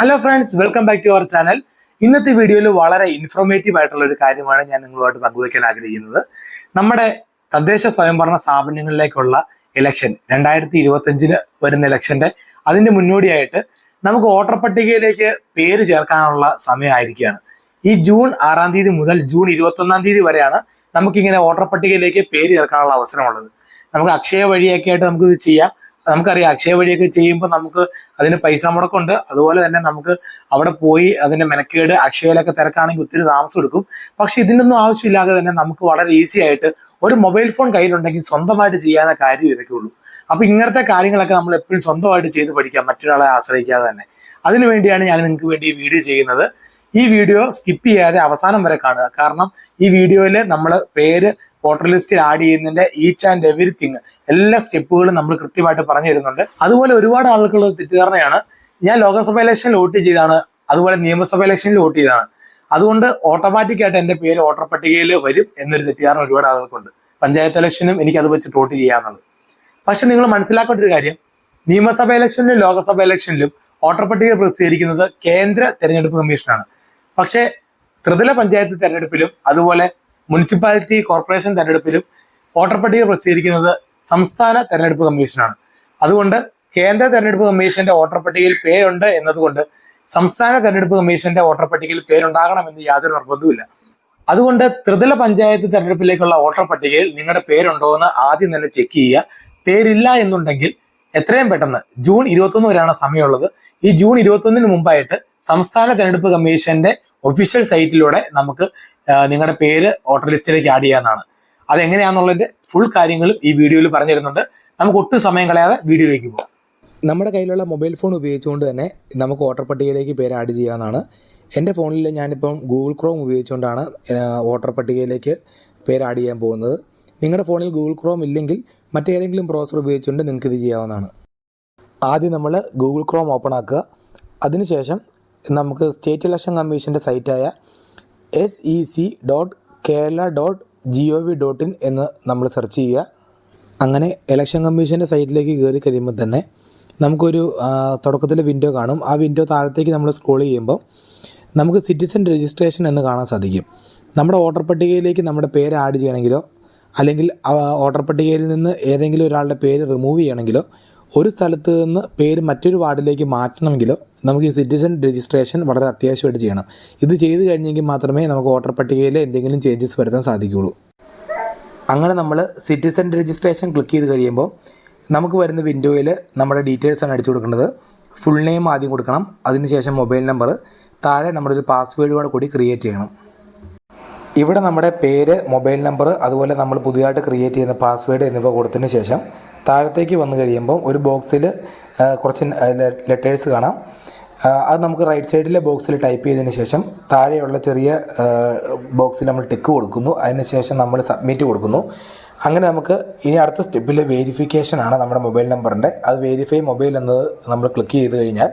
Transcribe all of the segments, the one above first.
Hello friends welcome back to our channel ഇന്നത്തെ വീഡിയോയിൽ വളരെ ഇൻഫോർമേറ്റീവ് ആയിട്ടുള്ള ഒരു കാര്യമാണ് ഞാൻ നിങ്ങളുമായിട്ട് പങ്കുവയ്ക്കാൻ ആഗ്രഹിക്കുന്നത്. നമ്മുടെ തദ്ദേശ സ്വയംഭരണ സ്ഥാപനങ്ങളിലേക്കുള്ള ഇലക്ഷൻ രണ്ടായിരത്തി ഇരുപത്തഞ്ചിന് വരുന്ന ഇലക്ഷന്റെ അതിന്റെ മുന്നോടിയായിട്ട് നമുക്ക് വോട്ടർ പട്ടികയിലേക്ക് പേര് ചേർക്കാനുള്ള സമയമായിരിക്കുകയാണ്. ഈ ജൂൺ ആറാം തീയതി മുതൽ ജൂൺ ഇരുപത്തി ഒന്നാം തീയതി വരെയാണ് നമുക്കിങ്ങനെ വോട്ടർ പട്ടികയിലേക്ക് പേര് ചേർക്കാനുള്ള അവസരമുള്ളത്. നമുക്ക് അക്ഷയ വഴിയൊക്കെ ആയിട്ട് നമുക്ക് ഇത് ചെയ്യാം. നമുക്കറിയാം അക്ഷയ വഴിയൊക്കെ ചെയ്യുമ്പോൾ നമുക്ക് അതിന് പൈസ മുടക്കുണ്ട്. അതുപോലെ തന്നെ നമുക്ക് അവിടെ പോയി അതിന്റെ മെനക്കേട് അക്ഷയയിലൊക്കെ തിരക്കാണെങ്കിൽ ഒത്തിരി താമസം എടുക്കും. പക്ഷെ ഇതിനൊന്നും ആവശ്യമില്ലാതെ തന്നെ നമുക്ക് വളരെ ഈസി ആയിട്ട് ഒരു മൊബൈൽ ഫോൺ കയ്യിലുണ്ടെങ്കിൽ സ്വന്തമായിട്ട് ചെയ്യാവുന്ന കാര്യം ഇതൊക്കെ ഉള്ളൂ. അപ്പൊ ഇങ്ങനത്തെ കാര്യങ്ങളൊക്കെ നമ്മൾ എപ്പോഴും സ്വന്തമായിട്ട് ചെയ്ത് പഠിക്കാം മറ്റൊരാളെ ആശ്രയിക്കാതെ തന്നെ. അതിനു വേണ്ടിയാണ് ഞാൻ നിങ്ങൾക്ക് വേണ്ടി ഈ വീഡിയോ ചെയ്യുന്നത്. ഈ വീഡിയോ സ്കിപ്പ് ചെയ്യാതെ അവസാനം വരെ കാണുക. കാരണം ഈ വീഡിയോയിൽ നമ്മൾ പേര് വോട്ടർ ലിസ്റ്റിൽ ആഡ് ചെയ്യുന്നതിന്റെ ഈച്ച് ആൻഡ് എവറിത്തിങ് എല്ലാ സ്റ്റെപ്പുകളും നമ്മൾ കൃത്യമായിട്ട് പറഞ്ഞു തരുന്നുണ്ട് അതുപോലെ ഒരുപാട് ആളുകൾ തെറ്റിദ്ധാരണയാണ്. ഞാൻ ലോക്സഭ ഇലക്ഷനിൽ വോട്ട് ചെയ്താണ് അതുപോലെ നിയമസഭ ഇലക്ഷനിൽ വോട്ട് ചെയ്താണ് അതുകൊണ്ട് ഓട്ടോമാറ്റിക്കായിട്ട് എന്റെ പേര് വോട്ടർ പട്ടികയിൽ വരും എന്നൊരു തെറ്റിദ്ധാരണ ഒരുപാട് ആളുകൾക്കുണ്ട്. പഞ്ചായത്ത് ഇലക്ഷനും എനിക്ക് അത് വെച്ച് വോട്ട് ചെയ്യാന്നുള്ളത്. പക്ഷെ നിങ്ങൾ മനസ്സിലാക്കേണ്ട ഒരു കാര്യം. നിയമസഭ ഇലക്ഷനിലും ലോക്സഭ ഇലക്ഷനിലും വോട്ടർ പട്ടിക പ്രസിദ്ധീകരിക്കുന്നത് കേന്ദ്ര തെരഞ്ഞെടുപ്പ് കമ്മീഷനാണ്. പക്ഷേ ത്രിതല പഞ്ചായത്ത് തെരഞ്ഞെടുപ്പിലും അതുപോലെ മുനിസിപ്പാലിറ്റി കോർപ്പറേഷൻ തെരഞ്ഞെടുപ്പിലും വോട്ടർ പട്ടിക പ്രസിദ്ധീകരിക്കുന്നത് സംസ്ഥാന തെരഞ്ഞെടുപ്പ് കമ്മീഷനാണ്. അതുകൊണ്ട് കേന്ദ്ര തെരഞ്ഞെടുപ്പ് കമ്മീഷന്റെ വോട്ടർ പട്ടികയിൽ പേരുണ്ട് എന്നതുകൊണ്ട് സംസ്ഥാന തെരഞ്ഞെടുപ്പ് കമ്മീഷന്റെ വോട്ടർ പട്ടികയിൽ പേരുണ്ടാകണമെന്ന് യാതൊരു നിർബന്ധവുമില്ല. അതുകൊണ്ട് ത്രിതല പഞ്ചായത്ത് തെരഞ്ഞെടുപ്പിലേക്കുള്ള വോട്ടർ പട്ടികയിൽ നിങ്ങളുടെ പേരുണ്ടോ എന്ന് ആദ്യം തന്നെ ചെക്ക് ചെയ്യുക. പേരില്ല എന്നുണ്ടെങ്കിൽ എത്രയും പെട്ടെന്ന് ജൂൺ ഇരുപത്തൊന്ന് വരെയാണ് സമയമുള്ളത്. ഈ ജൂൺ ഇരുപത്തൊന്നിന് മുമ്പായിട്ട് സംസ്ഥാന തെരഞ്ഞെടുപ്പ് കമ്മീഷന്റെ ഒഫീഷ്യൽ സൈറ്റിലൂടെ നമുക്ക് നിങ്ങളുടെ പേര് വോട്ടർ ലിസ്റ്റിലേക്ക് ആഡ് ചെയ്യാവുന്നതാണ്. അതെങ്ങനെയാണെന്നുള്ളതിന്റെ ഫുൾ കാര്യങ്ങളും ഈ വീഡിയോയിൽ പറഞ്ഞു തരുന്നുണ്ട് നമുക്ക് ഒട്ടും സമയം കളയാതെ വീഡിയോയിലേക്ക് പോകാം. നമ്മുടെ കയ്യിലുള്ള മൊബൈൽ ഫോൺ ഉപയോഗിച്ചുകൊണ്ട് തന്നെ നമുക്ക് വോട്ടർ പട്ടികയിലേക്ക് പേര് ആഡ് ചെയ്യാവുന്നതാണ്. എന്റെ ഫോണിൽ ഞാനിപ്പം ഗൂഗിൾ ക്രോം ഉപയോഗിച്ചുകൊണ്ടാണ് ഓട്ടർ പട്ടികയിലേക്ക് പേര് ആഡ് ചെയ്യാൻ പോകുന്നത്. നിങ്ങളുടെ ഫോണിൽ ഗൂഗിൾ ക്രോം ഇല്ലെങ്കിൽ മറ്റേതെങ്കിലും ബ്രൗസർ ഉപയോഗിച്ചുകൊണ്ട് നിങ്ങൾക്ക് ഇത് ചെയ്യാവുന്നതാണ്. ആദ്യം നമ്മൾ ഗൂഗിൾ ക്രോം ഓപ്പൺ ആക്കുക. അതിനുശേഷം നമുക്ക് സ്റ്റേറ്റ് ഇലക്ഷൻ കമ്മീഷന്റെ സൈറ്റായ S E C dot Kerala dot G O V dot in എന്ന് നമ്മൾ സെർച്ച് ചെയ്യുക. അങ്ങനെ ഇലക്ഷൻ കമ്മീഷന്റെ സൈറ്റിലേക്ക് കയറി കഴിയുമ്പോൾ തന്നെ നമുക്കൊരു തുടക്കത്തിലെ വിൻഡോ കാണും. ആ വിൻഡോ താഴത്തേക്ക് നമ്മൾ സ്ക്രോൾ ചെയ്യുമ്പോൾ നമുക്ക് സിറ്റിസൺ രജിസ്ട്രേഷൻ എന്ന് കാണാൻ സാധിക്കും. നമ്മുടെ വോട്ടർ പട്ടികയിലേക്ക് നമ്മുടെ പേര് ആഡ് ചെയ്യണമെങ്കിലോ അല്ലെങ്കിൽ വോട്ടർ പട്ടികയിൽ നിന്ന് ഏതെങ്കിലും ഒരാളുടെ പേര് റിമൂവ് ചെയ്യണമെങ്കിലോ ഒരു സ്ഥലത്ത് നിന്ന് പേര് മറ്റൊരു വാർഡിലേക്ക് മാറ്റണമെങ്കിലോ നമുക്ക് ഈ സിറ്റിസൺ രജിസ്ട്രേഷൻ വളരെ അത്യാവശ്യമായിട്ട് ചെയ്യണം. ഇത് ചെയ്ത് കഴിഞ്ഞെങ്കിൽ മാത്രമേ നമുക്ക് വോട്ടർ പട്ടികയിൽ എന്തെങ്കിലും ചേഞ്ചസ് വരുത്താൻ സാധിക്കുകയുള്ളൂ. അങ്ങനെ നമ്മൾ സിറ്റിസൺ രജിസ്ട്രേഷൻ ക്ലിക്ക് ചെയ്ത് കഴിയുമ്പോൾ നമുക്ക് വരുന്ന വിൻഡോയിൽ നമ്മുടെ ഡീറ്റെയിൽസ് ആണ് അടിച്ചു കൊടുക്കേണ്ടത്. ഫുൾ നെയിം ആദ്യം കൊടുക്കണം. അതിനുശേഷം മൊബൈൽ നമ്പർ താഴെ നമ്മുടെ ഒരു പാസ്വേഡ് കൂടെ കൂടി ക്രിയേറ്റ് ചെയ്യണം. ഇവിടെ നമ്മുടെ പേര് മൊബൈൽ നമ്പർ അതുപോലെ നമ്മൾ പുതിയതായിട്ട് ക്രിയേറ്റ് ചെയ്യുന്ന പാസ്വേഡ് എന്നിവ കൊടുത്തതിന് ശേഷം താഴത്തേക്ക് വന്നു കഴിയുമ്പോൾ ഒരു ബോക്സിൽ കുറച്ച് ലെറ്റേഴ്സ് കാണാം. അത് നമുക്ക് റൈറ്റ് സൈഡിലെ ബോക്സിൽ ടൈപ്പ് ചെയ്തതിന് ശേഷം താഴെയുള്ള ചെറിയ ബോക്സിൽ നമ്മൾ ടിക്ക് കൊടുക്കുന്നു. അതിനുശേഷം നമ്മൾ സബ്മിറ്റ് കൊടുക്കുന്നു. അങ്ങനെ നമുക്ക് ഇനി അടുത്ത സ്റ്റെപ്പിൽ വേരിഫിക്കേഷൻ ആണ് നമ്മുടെ മൊബൈൽ നമ്പറിന്റെ. അത് വേരിഫൈ മൊബൈൽ എന്നത് നമ്മൾ ക്ലിക്ക് ചെയ്ത് കഴിഞ്ഞാൽ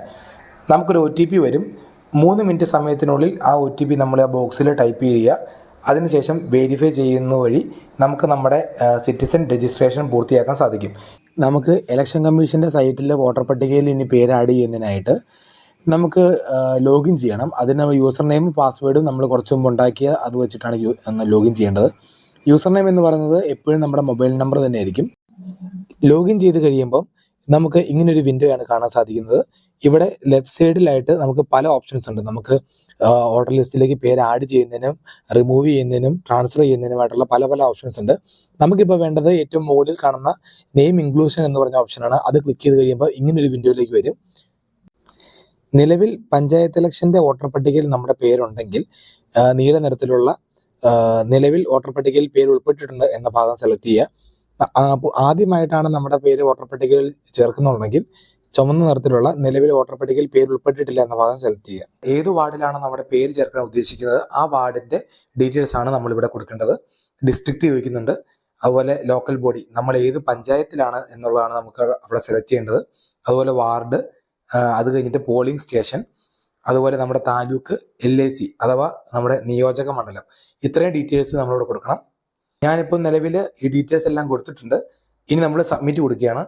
നമുക്കൊരു ഒ വരും. മൂന്ന് മിനിറ്റ് സമയത്തിനുള്ളിൽ ആ ഒ നമ്മൾ ആ ബോക്സിൽ ടൈപ്പ് ചെയ്യുക. അതിനുശേഷം വെരിഫൈ ചെയ്യുന്ന വഴി നമുക്ക് നമ്മുടെ സിറ്റിസൺ രജിസ്ട്രേഷൻ പൂർത്തിയാക്കാൻ സാധിക്കും. നമുക്ക് ഇലക്ഷൻ കമ്മീഷന്റെ സൈറ്റിലെ വോട്ടർ പട്ടികയിൽ ഇനി പേര് ആഡ് ചെയ്യുന്നതിനായിട്ട് നമുക്ക് ലോഗിൻ ചെയ്യണം. അതിന് യൂസർ നെയിമും പാസ്വേഡും നമ്മൾ കുറച്ച് മുമ്പ് ഉണ്ടാക്കിയ അത് വെച്ചിട്ടാണ് ലോഗിൻ ചെയ്യേണ്ടത്. യൂസർ നെയിം എന്ന് പറയുന്നത് എപ്പോഴും നമ്മുടെ മൊബൈൽ നമ്പർ തന്നെ ആയിരിക്കും ലോഗിൻ ചെയ്ത് കഴിയുമ്പോൾ നമുക്ക് ഇങ്ങനൊരു വിൻഡോ ആണ് കാണാൻ സാധിക്കുന്നത്. ഇവിടെ ലെഫ്റ്റ് സൈഡിലായിട്ട് നമുക്ക് പല ഓപ്ഷൻസ് ഉണ്ട്. നമുക്ക് ഓർഡർ ലിസ്റ്റിലേക്ക് പേര് ആഡ് ചെയ്യുന്നതിനും റിമൂവ് ചെയ്യുന്നതിനും ട്രാൻസ്ഫർ ചെയ്യുന്നതിനുമായിട്ടുള്ള പല പല ഓപ്ഷൻസ് ഉണ്ട്. നമുക്കിപ്പോൾ വേണ്ടത് ഏറ്റവും മുകളിൽ കാണുന്ന നെയിം ഇൻക്ലൂഷൻ എന്ന് പറഞ്ഞ ഓപ്ഷനാണ് അത് ക്ലിക്ക് ചെയ്ത് കഴിയുമ്പോൾ ഇങ്ങനൊരു വിൻഡോയിലേക്ക് വരും. നിലവിൽ പഞ്ചായത്ത് ഇലക്ഷന്റെ വോട്ടർ പട്ടികയിൽ നമ്മുടെ പേരുണ്ടെങ്കിൽ നീല നിറത്തിലുള്ള നിലവിൽ വോട്ടർ പട്ടികയിൽ പേര് ഉൾപ്പെട്ടിട്ടുണ്ട് എന്ന ഭാഗം സെലക്ട് ചെയ്യുക. ആദ്യമായിട്ടാണ് നമ്മുടെ പേര് വോട്ടർ പട്ടികയിൽ ചേർക്കുന്നുണ്ടെങ്കിൽ ചുമന്ന നിറത്തിലുള്ള നിലവിൽ വോട്ടർ പട്ടികയിൽ പേര് ഉൾപ്പെട്ടിട്ടില്ല എന്ന ഭാഗം സെലക്ട് ചെയ്യുക. ഏത് വാർഡിലാണ് നമ്മുടെ പേര് ചേർക്കാൻ ഉദ്ദേശിക്കുന്നത്? ആ വാർഡിന്റെ ഡീറ്റെയിൽസ് ആണ് നമ്മൾ ഇവിടെ കൊടുക്കേണ്ടത്. ഡിസ്ട്രിക്ട് ചോദിക്കുന്നുണ്ട്. അതുപോലെ ലോക്കൽ ബോഡി നമ്മൾ ഏത് പഞ്ചായത്തിലാണ് എന്നുള്ളതാണ് നമുക്ക് അവിടെ സെലക്ട് ചെയ്യേണ്ടത്. അതുപോലെ വാർഡ് അത് കഴിഞ്ഞിട്ട് പോളിംഗ് സ്റ്റേഷൻ അതുപോലെ നമ്മുടെ താലൂക്ക് എൽ അഥവാ നമ്മുടെ നിയോജക മണ്ഡലം. ഇത്രയും ഡീറ്റെയിൽസ് നമ്മളിവിടെ കൊടുക്കണം. ഞാനിപ്പോൾ നിലവിൽ ഈ ഡീറ്റെയിൽസ് എല്ലാം കൊടുത്തിട്ടുണ്ട്. ഇനി നമ്മൾ സബ്മിറ്റ് കൊടുക്കുകയാണ്.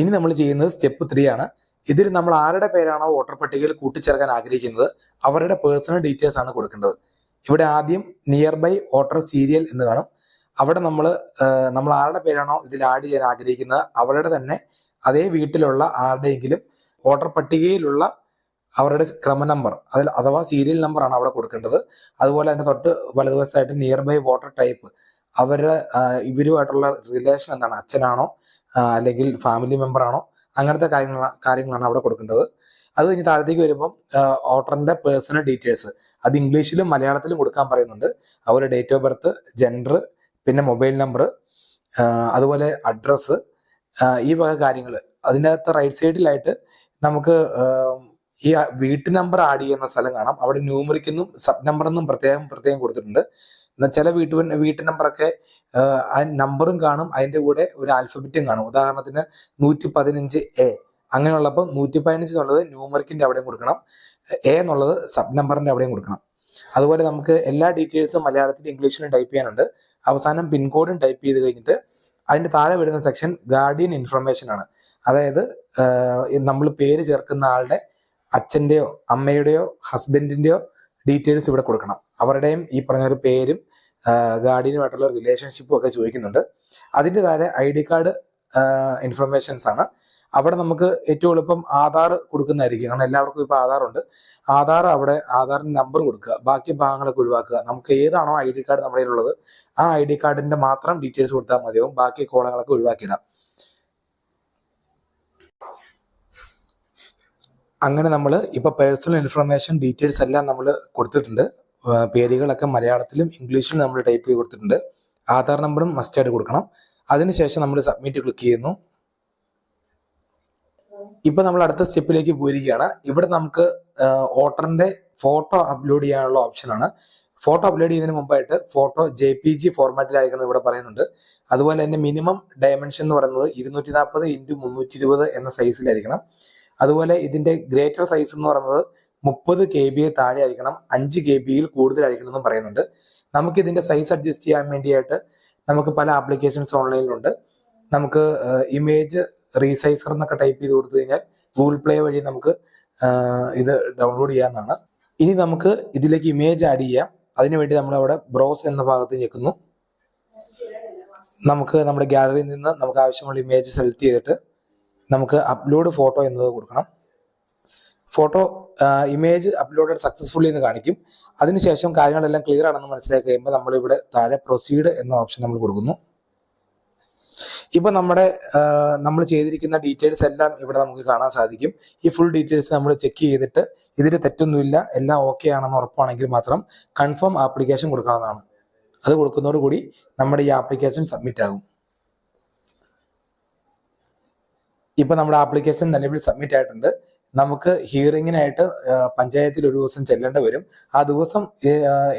ഇനി നമ്മൾ ചെയ്യുന്നത് സ്റ്റെപ്പ് ത്രീ ആണ്. ഇതിൽ നമ്മൾ ആരുടെ പേരാണോ വോട്ടർ പട്ടികയിൽ കൂട്ടിച്ചേർക്കാൻ ആഗ്രഹിക്കുന്നത് അവരുടെ പേഴ്സണൽ ഡീറ്റെയിൽസ് ആണ് കൊടുക്കേണ്ടത്. ഇവിടെ ആദ്യം നിയർ ബൈ വോട്ടർ സീരിയൽ എന്ന് കാണും. അവിടെ നമ്മൾ നമ്മൾ ആരുടെ പേരാണോ ഇതിൽ ആഡ് ചെയ്യാൻ ആഗ്രഹിക്കുന്നത് അവരുടെ തന്നെ അതേ വീട്ടിലുള്ള ആരുടെയെങ്കിലും വോട്ടർ പട്ടികയിലുള്ള അവരുടെ ക്രമ നമ്പർ അതിൽ അഥവാ സീരിയൽ നമ്പർ ആണ് അവിടെ കൊടുക്കേണ്ടത്. അതുപോലെ തന്നെ തൊട്ട് വലതുവശത്തായിട്ട് നിയർ ബൈ വോട്ടർ ടൈപ്പ് അവരുടെ ഇവരുമായിട്ടുള്ള റിലേഷൻ എന്താണ്? അച്ഛനാണോ അല്ലെങ്കിൽ ഫാമിലി മെമ്പർ ആണോ? അങ്ങനത്തെ കാര്യങ്ങൾ കാര്യങ്ങളാണ് അവിടെ കൊടുക്കേണ്ടത്. അത് കഴിഞ്ഞ് താഴത്തേക്ക് വരുമ്പം ഓട്ടറിന്റെ പേഴ്സണൽ ഡീറ്റെയിൽസ് അത് ഇംഗ്ലീഷിലും മലയാളത്തിലും കൊടുക്കാൻ പറയുന്നുണ്ട്. അവരുടെ ഡേറ്റ് ഓഫ് ബർത്ത് ജെൻഡർ പിന്നെ മൊബൈൽ നമ്പർ അതുപോലെ അഡ്രസ്സ് ഈ വക കാര്യങ്ങൾ അതിന്റെ അകത്ത് റൈറ്റ് സൈഡിലായിട്ട് നമുക്ക് ഈ വീട്ടു നമ്പർ ആഡ് ചെയ്യുന്ന സ്ഥലം കാണാം. അവിടെ ന്യൂമറിക് എന്നും സബ് നമ്പർ എന്നും പ്രത്യേകം പ്രത്യേകം കൊടുത്തിട്ടുണ്ട്. എന്നാൽ ചില വീട്ടു വീട്ടു നമ്പറൊക്കെ ആ നമ്പറും കാണും. അതിന്റെ കൂടെ ഒരു ആൽഫബറ്റും കാണും. ഉദാഹരണത്തിന് നൂറ്റി പതിനഞ്ച് എ അങ്ങനെയുള്ളപ്പോൾ നൂറ്റി പതിനഞ്ച് എന്നുള്ളത് ന്യൂമറിക്കിന്റെ അവിടെയും കൊടുക്കണം. എ എന്നുള്ളത് സബ് നമ്പറിന്റെ അവിടെയും കൊടുക്കണം. അതുപോലെ നമുക്ക് എല്ലാ ഡീറ്റെയിൽസും മലയാളത്തിൽ ഇംഗ്ലീഷിലും ടൈപ്പ് ചെയ്യാനുണ്ട്. അവസാനം പിൻകോഡും ടൈപ്പ് ചെയ്ത് കഴിഞ്ഞിട്ട് അതിന്റെ താഴെ വരുന്ന സെക്ഷൻ ഗാർഡിയൻ ഇൻഫർമേഷൻ ആണ്. അതായത് നമ്മൾ പേര് ചേർക്കുന്ന ആളുടെ അച്ഛന്റെയോ അമ്മയുടെയോ ഹസ്ബൻഡിന്റെയോ ഡീറ്റെയിൽസ് ഇവിടെ കൊടുക്കണം. അവരുടെയും ഈ പറഞ്ഞ ഒരു പേരും ഗാർഡിയനുമായിട്ടുള്ള റിലേഷൻഷിപ്പും ഒക്കെ ചോദിക്കുന്നുണ്ട്. അതിന്റെ താഴെ ഐ ഡി കാർഡ് ഇൻഫർമേഷൻസ് ആണ്. അവിടെ നമുക്ക് ഏറ്റവും എളുപ്പം ആധാർ കൊടുക്കുന്നതായിരിക്കും. കാരണം എല്ലാവർക്കും ഇപ്പോൾ ആധാറുണ്ട് ആധാർ അവിടെ ആധാറിന്റെ നമ്പർ കൊടുക്കുക. ബാക്കി ഭാഗങ്ങളൊക്കെ ഒഴിവാക്കുക. നമുക്ക് ഏതാണോ ഐ ഡി കാർഡ് നമ്മുടെ കയ്യിലുള്ളത് ആ ഐ ഡി കാർഡിന്റെ മാത്രം ഡീറ്റെയിൽസ് കൊടുത്താൽ മതിയാവും. ബാക്കി കോളങ്ങളൊക്കെ ഒഴിവാക്കിയിടാം. അങ്ങനെ നമ്മൾ ഇപ്പൊ പേഴ്സണൽ ഇൻഫർമേഷൻ ഡീറ്റെയിൽസ് എല്ലാം നമ്മൾ കൊടുത്തിട്ടുണ്ട്. പേരുകളൊക്കെ മലയാളത്തിലും ഇംഗ്ലീഷിലും നമ്മൾ ടൈപ്പ് ചെയ്ത് കൊടുത്തിട്ടുണ്ട്. ആധാർ നമ്പറും മസ്റ്റ് ആയിട്ട് കൊടുക്കണം. അതിനുശേഷം നമ്മൾ സബ്മിറ്റ് ക്ലിക്ക് ചെയ്യുന്നു. ഇപ്പൊ നമ്മൾ അടുത്ത സ്റ്റെപ്പിലേക്ക് പോയിരിക്കുകയാണ്. ഇവിടെ നമുക്ക് വോട്ടറിന്റെ ഫോട്ടോ അപ്ലോഡ് ചെയ്യാനുള്ള ഓപ്ഷനാണ് ഫോട്ടോ അപ്ലോഡ് ചെയ്യുന്നതിന് മുമ്പായിട്ട് ഫോട്ടോ ജെ പി ജി ഫോർമാറ്റിലായിരിക്കണം ഇവിടെ പറയുന്നുണ്ട്. അതുപോലെ തന്നെ മിനിമം ഡയമെൻഷൻ എന്ന് പറയുന്നത് ഇരുന്നൂറ്റി നാൽപ്പത് ഇന്റു മുന്നൂറ്റി ഇരുപത് എന്ന സൈസിലായിരിക്കണം അതുപോലെ ഇതിന്റെ ഗ്രേറ്റർ സൈസ് എന്ന് പറയുന്നത് മുപ്പത് കെ ബി താഴെ ആയിരിക്കണം അഞ്ച് കെ ബിയിൽ കൂടുതലായിരിക്കണം എന്നും പറയുന്നുണ്ട്. നമുക്ക് ഇതിന്റെ സൈസ് അഡ്ജസ്റ്റ് ചെയ്യാൻ വേണ്ടിയായിട്ട് നമുക്ക് പല ആപ്ലിക്കേഷൻസ് ഓൺലൈനിലുണ്ട് നമുക്ക് ഇമേജ് റീസൈസർ എന്നൊക്കെ ടൈപ്പ് ചെയ്ത് കൊടുത്തു കഴിഞ്ഞാൽ ഗൂഗിൾ പ്ലേ വഴി നമുക്ക് ഇത് ഡൗൺലോഡ് ചെയ്യാവുന്നതാണ്. ഇനി നമുക്ക് ഇതിലേക്ക് ഇമേജ് ആഡ് ചെയ്യാം. അതിനുവേണ്ടി നമ്മൾ അവിടെ ബ്രോസ് എന്ന ഭാഗത്ത് ഞെക്കുന്നു. നമുക്ക് നമ്മുടെ ഗാലറിയിൽ നിന്ന് നമുക്ക് ആവശ്യമുള്ള ഇമേജ് സെലക്ട് ചെയ്തിട്ട് നമുക്ക് അപ്ലോഡ് ഫോട്ടോ എന്നത് കൊടുക്കണം. ഫോട്ടോ ഇമേജ് അപ്ലോഡഡ് സക്സസ്ഫുള്ളി എന്ന് കാണിക്കും. അതിനുശേഷം കാര്യങ്ങളെല്ലാം ക്ലിയർ ആണെന്ന് മനസ്സിലാക്കി കഴിയുമ്പോൾ നമ്മൾ ഇവിടെ താഴെ പ്രൊസീഡ് എന്ന ഓപ്ഷൻ നമ്മൾ കൊടുക്കുന്നു. ഇപ്പൊ നമ്മുടെ നമ്മൾ ചെയ്തിരിക്കുന്ന ഡീറ്റെയിൽസ് എല്ലാം ഇവിടെ നമുക്ക് കാണാൻ സാധിക്കും. ഈ ഫുൾ ഡീറ്റെയിൽസ് നമ്മൾ ചെക്ക് ചെയ്തിട്ട് ഇതിൽ തെറ്റൊന്നുമില്ല എല്ലാം ഓക്കെ ആണെന്ന് ഉറപ്പാണെങ്കിൽ മാത്രം കൺഫേം ആപ്ലിക്കേഷൻ കൊടുക്കാവുന്നതാണ്. അത് കൊടുക്കുന്നതോടുകൂടി നമ്മുടെ ഈ ആപ്ലിക്കേഷൻ സബ്മിറ്റ് ആകും. ഇപ്പൊ നമ്മുടെ ആപ്ലിക്കേഷൻ നിലവിൽ സബ്മിറ്റ് ആയിട്ടുണ്ട്. നമുക്ക് ഹിയറിങ്ങിനായിട്ട് പഞ്ചായത്തിൽ ഒരു ദിവസം ചെല്ലേണ്ടി വരും. ആ ദിവസം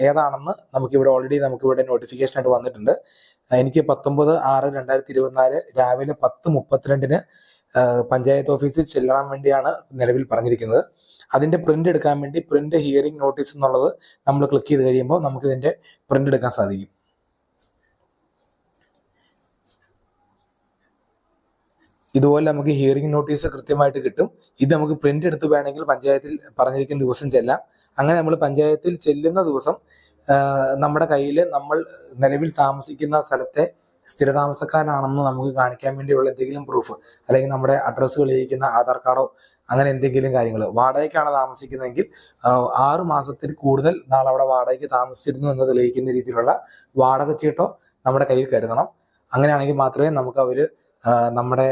ഏതാണെന്ന് നമുക്ക് ഇവിടെ ഓൾറെഡി നമുക്ക് ഇവിടെ നോട്ടിഫിക്കേഷൻ ആയിട്ട് വന്നിട്ടുണ്ട്. എനിക്ക് പത്തൊമ്പത് ആറ് രണ്ടായിരത്തി ഇരുപത്തിനാല് രാവിലെ പത്ത് മുപ്പത്തിരണ്ടിന് പഞ്ചായത്ത് ഓഫീസിൽ ചെല്ലണം വേണ്ടിയാണ് നിലവിൽ പറഞ്ഞിരിക്കുന്നത്. അതിന്റെ പ്രിന്റ് എടുക്കാൻ വേണ്ടി പ്രിന്റ് ഹിയറിംഗ് നോട്ടീസ് എന്നുള്ളത് നമ്മൾ ക്ലിക്ക് ചെയ്ത് കഴിയുമ്പോൾ നമുക്ക് ഇതിന്റെ പ്രിന്റ് എടുക്കാൻ സാധിക്കും. ഇതുപോലെ നമുക്ക് ഹിയറിംഗ് നോട്ടീസ് കൃത്യമായിട്ട് കിട്ടും. ഇത് നമുക്ക് പ്രിന്റ് എടുത്ത് വേണമെങ്കിൽ പഞ്ചായത്തിൽ പറഞ്ഞിരിക്കുന്ന ദിവസം ചെല്ലാം. അങ്ങനെ നമ്മൾ പഞ്ചായത്തിൽ ചെല്ലുന്ന ദിവസം നമ്മുടെ കയ്യിൽ നമ്മൾ നിലവിൽ താമസിക്കുന്ന സ്ഥലത്തെ സ്ഥിരതാമസക്കാരാണെന്ന് നമുക്ക് കാണിക്കാൻ വേണ്ടിയുള്ള എന്തെങ്കിലും പ്രൂഫ് അല്ലെങ്കിൽ നമ്മുടെ അഡ്രസ്സ് തെളിയിക്കുന്ന ആധാർ കാർഡോ അങ്ങനെ എന്തെങ്കിലും കാര്യങ്ങൾ. വാടകയ്ക്കാണ് താമസിക്കുന്നതെങ്കിൽ ആറ് മാസത്തിൽ കൂടുതൽ നാൾ അവിടെ വാടകയ്ക്ക് താമസിച്ചിരുന്നു എന്ന് തെളിയിക്കുന്ന രീതിയിലുള്ള വാടക ചീട്ടോ നമ്മുടെ കയ്യിൽ കരുതണം. അങ്ങനെയാണെങ്കിൽ മാത്രമേ നമുക്ക് അവർ ആ, നമ്മുടെ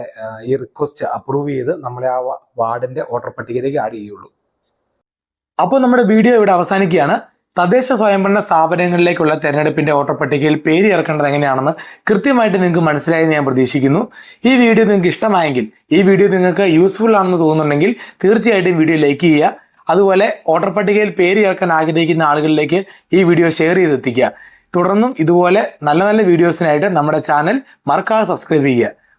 ഈ റിക്വസ്റ്റ് അപ്രൂവ് ചെയ്ത് നമ്മളെ ആ വാർഡിന്റെ വോട്ടർ പട്ടികയിലേക്ക് ആഡ് ചെയ്യുള്ളൂ അപ്പോൾ നമ്മുടെ വീഡിയോ ഇവിടെ അവസാനിക്കുകയാണ്. തദ്ദേശ സ്വയംഭരണ സ്ഥാപനങ്ങളിലേക്കുള്ള തെരഞ്ഞെടുപ്പിന്റെ വോട്ടർ പട്ടികയിൽ പേര് ചേർക്കേണ്ടത് എങ്ങനെയാണെന്ന് കൃത്യമായിട്ട് നിങ്ങൾക്ക് മനസ്സിലായെന്ന് ഞാൻ പ്രതീക്ഷിക്കുന്നു. ഈ വീഡിയോ നിങ്ങൾക്ക് ഇഷ്ടമായെങ്കിൽ ഈ വീഡിയോ നിങ്ങൾക്ക് യൂസ്ഫുൾ ആണെന്ന് തോന്നുന്നുണ്ടെങ്കിൽ തീർച്ചയായിട്ടും വീഡിയോ ലൈക്ക് ചെയ്യുക. അതുപോലെ വോട്ടർ പട്ടികയിൽ പേര് ചേർക്കാൻ ആഗ്രഹിക്കുന്ന ആളുകളിലേക്ക് ഈ വീഡിയോ ഷെയർ ചെയ്തെത്തിക്കുക. തുടർന്നും ഇതുപോലെ നല്ല നല്ല വീഡിയോസിനായിട്ട് നമ്മുടെ ചാനൽ മറക്കാതെ സബ്സ്ക്രൈബ് ചെയ്യുക.